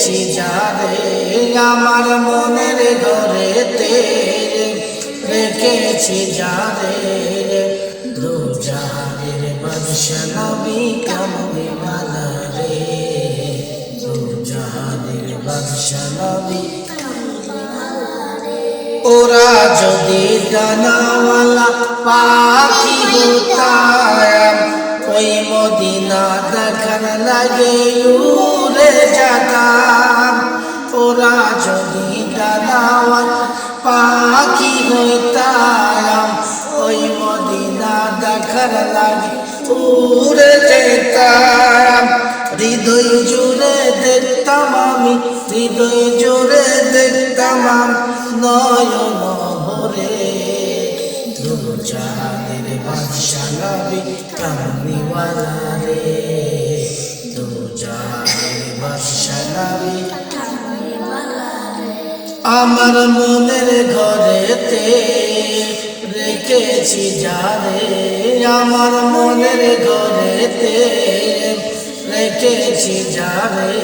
রেখেছি যারে আমার মনের ঘরেতে রেখেছি যারে দু জাহানের বাদশা নবী কামলি মালা রে দু জাহানের বাদশা নবী ওরা যদি ডানাওয়ালা পাখি হতাম, ওই মদিনা দেখার লাগে উড়ে যেতাম ওরা যদি ডানাওয়ালা পাখি হতাম ওই মদিনা দেখার লাগে উড়ে যেতাম। হৃদয় জুড়ে দেখতাম আমি, হৃদয় জুড়ে দেখতাম নয়ন ভরে দু জাহানের বাদশা নবী কামনিওয়ালা রে। আমার মনের ঘরেতে রেখেছি যারে, আমার মনের ঘরেতে রেখেছি যারে।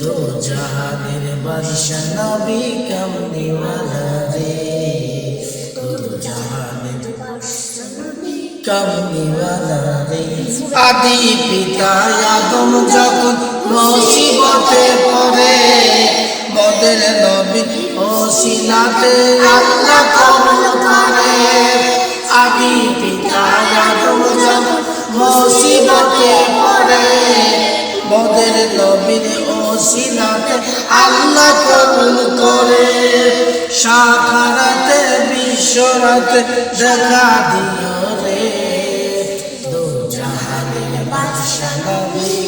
দু জাহানের বাদশা নবী কামনিওয়ালা রে। দু জাহানের কামনিওয়ালা রে। আদি পিতা আদম যখন মুসিবতে পড়ে মদের নবী ও সিনাতে আল্লাহ কবুল করে। আদি পিতা আদম মুসিবতে পড়ে মদের নবীর ও সিনাতে আল্লাহ কবুল করে। সাখারাতে বিশ্বরাতে দেখা দিও রে। দু জাহানের বাদশা নবী।